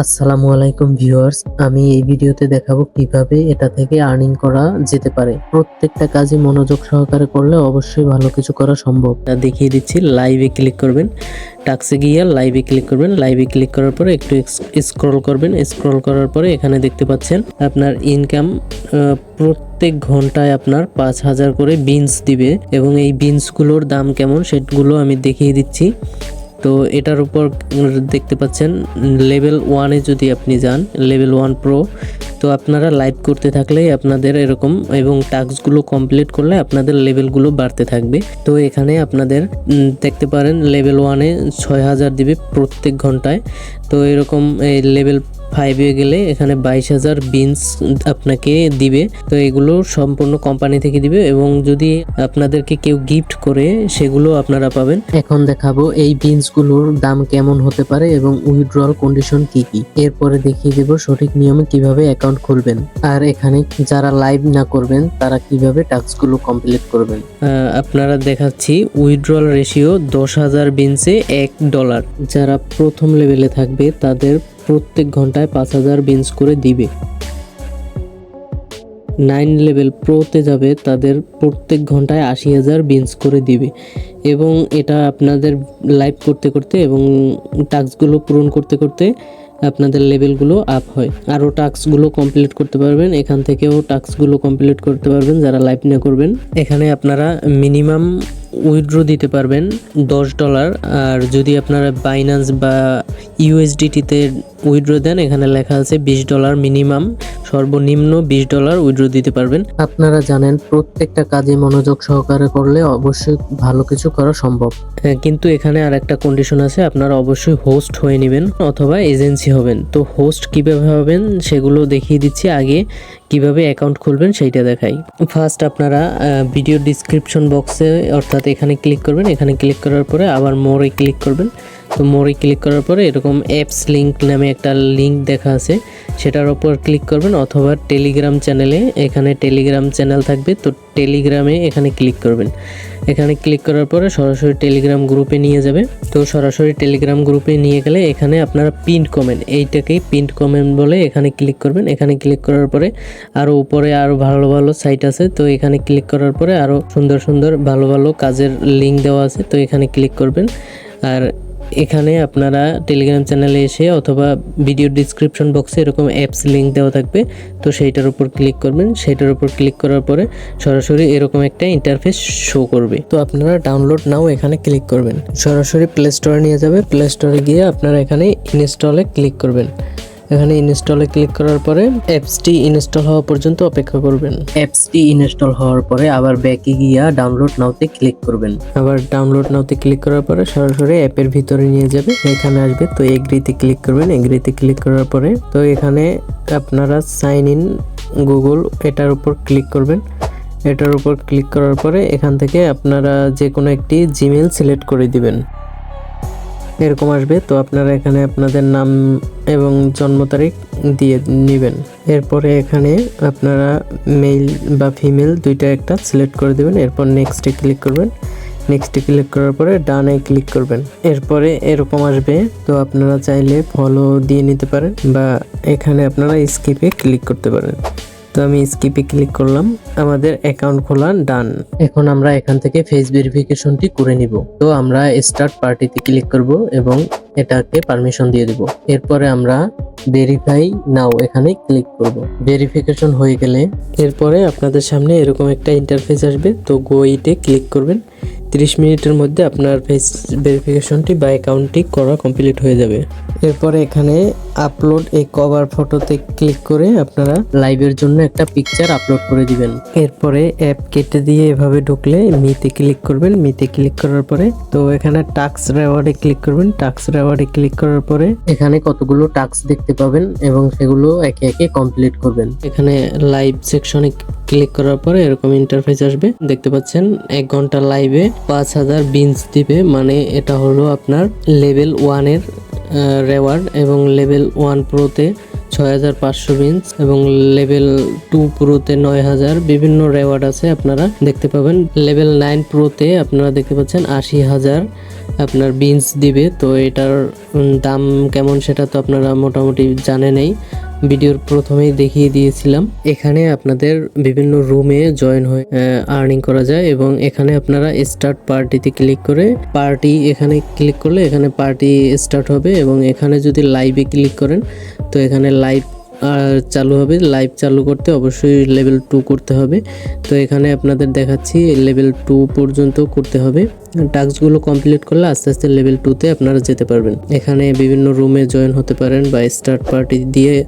আসসালামু আলাইকুম ভিউয়ার্স, আমি এই ভিডিওতে দেখাবো কীভাবে এটা থেকে আর্নিং করা যেতে পারে। প্রত্যেকটা কাজে মনোযোগ সহকারে করলে অবশ্যই ভালো কিছু করা সম্ভব। তা দেখিয়ে দিচ্ছি লাইভে ক্লিক করবেন। টাক্সে গিয়ে লাইভে ক্লিক করবেন। লাইভে ক্লিক করার পরে একটু স্ক্রল করবেন। স্ক্রল করার পরে এখানে দেখতে পাচ্ছেন, আপনার ইনকাম প্রত্যেক ঘন্টায় আপনার পাঁচ হাজার করে বিনস দিবে। এবং এই বিনসগুলোর দাম কেমন সেগুলো আমি দেখিয়ে দিচ্ছি। তো এটার উপর দেখতে পাচ্ছেন, লেভেল ওয়ানে যদি আপনি যান, লেভেল ওয়ান প্রো, তো আপনারা লাইভ করতে থাকলেই আপনাদের এরকম এবং টাস্কগুলো কমপ্লিট করলে আপনাদের লেভেলগুলো বাড়তে থাকবে। তো এখানে আপনাদের দেখতে পারেন, লেভেল ওয়ানে ছয় হাজার দিবে প্রত্যেক ঘন্টায়। তো এরকম, এই লেভেল ফাইভে গেলে এখানে বাইশ হাজার বিনস আপনাকে দিবে। তো এগুলো সম্পূর্ণ কোম্পানি থেকে দিবে এবং যদি আপনাদেরকে কেউ গিফট করে, সেগুলো আপনারা পাবেন। এখন দেখাবো এই বিনসগুলোর দাম কেমন হতে পারে এবং উইথড্রল কন্ডিশন কি কি। এরপরে দেখিয়ে দেব সঠিক নিয়মে কীভাবে অ্যাকাউন্ট খুলবেন। আর এখানে যারা লাইভ না করবেন, তারা কীভাবে টাস্কগুলো কমপ্লিট করবেন। আপনারা দেখাচ্ছি উইথড্রল রেশিও দশ হাজার বিনসে এক ডলার যারা প্রথম লেভেলে থাকবে, তাদের প্রত্যেক ঘন্টায় পাঁচ হাজার বিনস করে দিবে। নাইন লেভেল প্রোতে যাবে, তাদের প্রত্যেক ঘন্টায় আশি হাজার বিনস করে দিবে। এবং এটা আপনাদের লাইভ করতে করতে এবং টাস্কগুলো পূরণ করতে করতে আপনাদের লেভেলগুলো আপ হয়। আরও টাস্কগুলো কমপ্লিট করতে পারবেন, এখান থেকেও টাস্কগুলো কমপ্লিট করতে পারবেন যারা লাইভ না করবেন। এখানে আপনারা মিনিমাম উইথড্র দিতে পারবেন দশ ডলার আর যদি আপনারা বাইন্যান্স বা ইউএসডিটিতে উইথড্র দেন এখানে লেখা আছে বিশ ডলার মিনিমাম সর্বনিম্ন বিশ ডলার উইথড্র দিতে পারবেন। আপনারা জানেন প্রত্যেকটা কাজে মনোযোগ সহকারে করলে অবশ্যই ভালো কিছু করা সম্ভব। হ্যাঁ, কিন্তু এখানে আর একটা কন্ডিশন আছে আপনারা অবশ্যই হোস্ট হয়ে নেবেন অথবা এজেন্সি হবেন। তো হোস্ট কীভাবে হবেন সেগুলো দেখিয়ে দিচ্ছি আগে। কীভাবে অ্যাকাউন্ট খুলবেন সেইটা দেখাই। ফার্স্ট আপনারা ভিডিও ডিসক্রিপশন বক্সে অর্থাৎ এখানে ক্লিক করবেন এখানে ক্লিক করার পরে আবার মোরে ক্লিক করবেন। তো মোরে ক্লিক করার পরে এরকম অ্যাপস লিঙ্ক নামে একটা লিঙ্ক দেখা আছে, সেটার ওপর ক্লিক করবেন অথবা টেলিগ্রাম চ্যানেলে এখানে টেলিগ্রাম চ্যানেল থাকবে, তো টেলিগ্রামে এখানে ক্লিক করবেন। এখানে ক্লিক করার পরে সরাসরি টেলিগ্রাম গ্রুপে নিয়ে যাবে, তো সরাসরি টেলিগ্রাম গ্রুপে নিয়ে গেলে এখানে আপনারা পিন্ট কমেন্ট এইটাকেই পিন্ট কমেন্ট বলে এখানে ক্লিক করবেন। এখানে ক্লিক করার পরে আরও উপরে আরও ভালো ভালো সাইট আছে, তো এখানে ক্লিক করার পরে আরও সুন্দর সুন্দর ভালো ভালো কাজের লিঙ্ক দেওয়া আছে, তো এখানে ক্লিক করবেন। আর এখানে আপনারা টেলিগ্রাম চ্যানেলে এসে অথবা ভিডিও ডিসক্রিপশন বক্সে এরকম অ্যাপস লিঙ্ক দেওয়া থাকবে। তো সেইটার উপর ক্লিক করবেন। সেইটার উপর ক্লিক করার পরে সরাসরি এরকম একটা ইন্টারফেস শো করবে। তো আপনারা ডাউনলোড নাও এখানে ক্লিক করবেন। সরাসরি প্লে স্টোরে নিয়ে যাবে। প্লে স্টোরে গিয়ে আপনারা এখানে ইনস্টলে ক্লিক করবেন। এখানে ইনস্টলে ক্লিক করার পরে অ্যাপসটি ইনস্টল হওয়া পর্যন্ত অপেক্ষা করবেন। অ্যাপসটি ইনস্টল হওয়ার পরে আবার ব্যাকে গিয়া ডাউনলোড নাওতে ক্লিক করবেন। আবার ডাউনলোড নাওতে ক্লিক করার পরে সরাসরি অ্যাপের ভিতরে নিয়ে যাবে এখানে আসবে। তো এগ্রিতে ক্লিক করবেন এগ্রিতে ক্লিক করার পরে তো এখানে আপনারা সাইন ইন গুগল এটার উপর ক্লিক করবেন। এটার উপর ক্লিক করার পরে এখান থেকে আপনারা যে কোনো একটি জিমেল সিলেক্ট করে দিবেন। এরকম আসবে, তো আপনারা এখানে আপনাদের নাম এবং জন্ম তারিখ দিয়ে নেবেন। এরপরে এখানে আপনারা মেল বা ফিমেল দুইটা একটা সিলেক্ট করে দেবেন, এরপর নেক্সটে ক্লিক করবেন। নেক্সটে ক্লিক করার পরে ডানে ক্লিক করবেন। এরপরে এরকম আসবে, তো আপনারা চাইলে ফলো দিয়ে নিতে পারেন বা এখানে আপনারা স্কিপে ক্লিক করতে পারেন। তো আমি স্কিপে ক্লিক করলাম। আমাদের অ্যাকাউন্ট খোলা ডান এখন আমরা এখান থেকে ফেস ভেরিফিকেশনটি করে নিব। তো আমরা স্টার্ট পার্টিতে ক্লিক করব এবং এটাকে পারমিশন দিয়ে দিব। এরপরে আমরা ভেরিফাই নাও এখানে ক্লিক করব। ভেরিফিকেশন হয়ে গেলে এরপরে আপনাদের সামনে এরকম একটা ইন্টারফেস আসবে। তো গো ইটে ক্লিক করবেন। 30 মিনিটের মধ্যে আপনার ফেস ভেরিফিকেশনটি বা অ্যাকাউন্টটি করা কমপ্লিট হয়ে যাবে। এরপরে এখানে আপলোড এই কভার ফটোতে ক্লিক করে আপনারা লাইভের জন্য একটা পিকচার আপলোড করে দিবেন। এরপরে অ্যাপ কেটে দিয়ে এভাবে ঢুকলে মিতে ক্লিক করবেন। মিতে ক্লিক করার পরে তো এখানে টাক্স রেওয়ার্ডে ক্লিক করবেন। টাক্স রেওয়ার্ডে ক্লিক করার পরে এখানে কতগুলো টাক্স দেখতে পাবেন এবং সেগুলো একে একে কমপ্লিট করবেন। এখানে লাইভ সেকশনে ক্লিক করার পরে এরকম ইন্টারফেস আসবে। দেখতে পাচ্ছেন, এক ঘণ্টা লাইভে পাঁচ হাজার বিনস দিবে। মানে এটা হলো আপনার লেভেল ওয়ানের রেওয়ার্ড এবং লেভেল ওয়ান প্রোতে ছয় হাজার পাঁচশো বিনস এবং লেভেল টু প্রোতে নয় হাজার। বিভিন্ন রেওয়ার্ড আছে আপনারা দেখতে পাবেন। লেভেল নাইন প্রোতে আপনারা দেখতে পাচ্ছেন আশি হাজার আপনার বিনস দিবে। তো এটার দাম কেমন সেটা তো আপনারা মোটামুটি জানেনই ভিডিওর প্রথমেই দেখিয়ে দিয়েছিলাম। এখানে আপনাদের বিভিন্ন রুমে জয়েন হয়ে আর্নিং করা যায় এবং এখানে আপনারা স্টার্ট পার্টিতে ক্লিক করে পার্টি এখানে ক্লিক করলে এখানে পার্টি স্টার্ট হবে এবং এখানে যদি লাইভে ক্লিক করেন, তো এখানে লাইভ চালু হবে। লাইভ চালু করতে অবশ্যই লেভেল টু করতে হবে। তো এখানে আপনাদের দেখাচ্ছি লেভেল টু পর্যন্ত করতে হবে। টাস্কগুলো কমপ্লিট করলে আস্তে আস্তে লেভেল টুতে আপনারা যেতে পারবেন। এখানে বিভিন্ন রুমে জয়েন হতে পারেন বা স্টার্ট পার্টি দিয়ে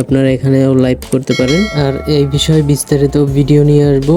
আপনারা এখানেও লাইভ করতে পারেন। আর এই বিষয়ে বিস্তারিত ভিডিও নিয়ে আসব।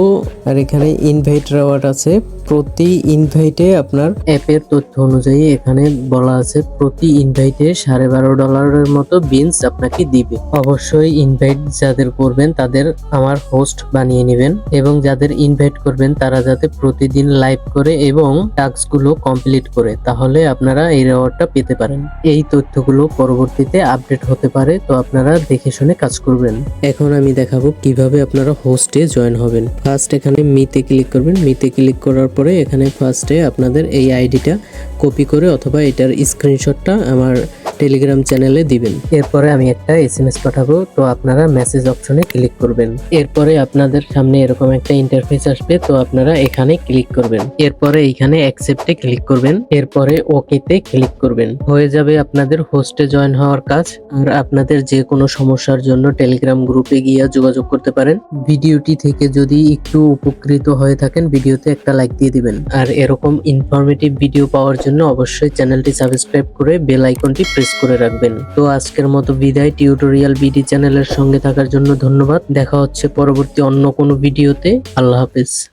আর এখানে ইনভাইট রাওয়ার্ড আছে। প্রতি ইনভাইটে আপনার অ্যাপের তথ্য অনুযায়ী এখানে বলা আছে, প্রতি ইনভাইটে সাড়ে বারো ডলারের মতো বিনস আপনাকে দিবে। অবশ্যই ইনভাইট যাদের করবেন তাদের আমার হোস্ট বানিয়ে নেবেন এবং যাদের ইনভাইট করবেন তারা যাতে প্রতিদিন লাইভ করে এবং টাস্কগুলো কমপ্লিট করে, তাহলে আপনারা এই রেওয়ার্ডটা পেতে পারেন। এই তথ্যগুলো পরবর্তীতে আপডেট হতে পারে, তো আপনারা দেখে শুনে কাজ করবেন। এখন আমি দেখাবো কীভাবে আপনারা হোস্টে জয়েন হবেন। ফার্স্ট এখানে মিতে ক্লিক করবেন। মিতে ক্লিক করার পরে এখানে ফার্স্টে আপনাদের এই আইডিটা কপি করে অথবা এটার স্ক্রিনশটটা আমার টেলিগ্রাম চ্যানেলে দিবেন। এরপরে আমি একটা এস এম এস পাঠাবো, তো আপনারা মেসেজ অপশনে ক্লিক করবেন। এরপরে আপনাদের সামনে এরকম একটা ইন্টারফেস আসবে, তো আপনারা এখানে ক্লিক করবেন। এরপরে এইখানে অ্যাকসেপ্টে ক্লিক করবেন। এরপরে ওকেতে ক্লিক করবেন। হয়ে যাবে আপনাদের হোস্টে জয়েন হওয়ার কাজ। আর আপনাদের যে কোনো সমস্যার জন্য টেলিগ্রাম গ্রুপে গিয়ে যোগাযোগ করতে পারেন। ভিডিওটি থেকে যদি একটু উপকৃত হয়ে থাকেন, ভিডিওতে একটা লাইক দিয়ে দিবেন। আর এরকম ইনফরমেটিভ ভিডিও পাওয়ার জন্য অবশ্যই চ্যানেলটি সাবস্ক্রাইব করে বেল আইকনটি প্রেস করে রাখবেন। তো আজকের মতো বিদায়। টিউটোরিয়াল বিডি চ্যানেলের সঙ্গে থাকার জন্য ধন্যবাদ। দেখা হচ্ছে পরবর্তী অন্য কোনো ভিডিওতে। আল্লাহ হাফেজ।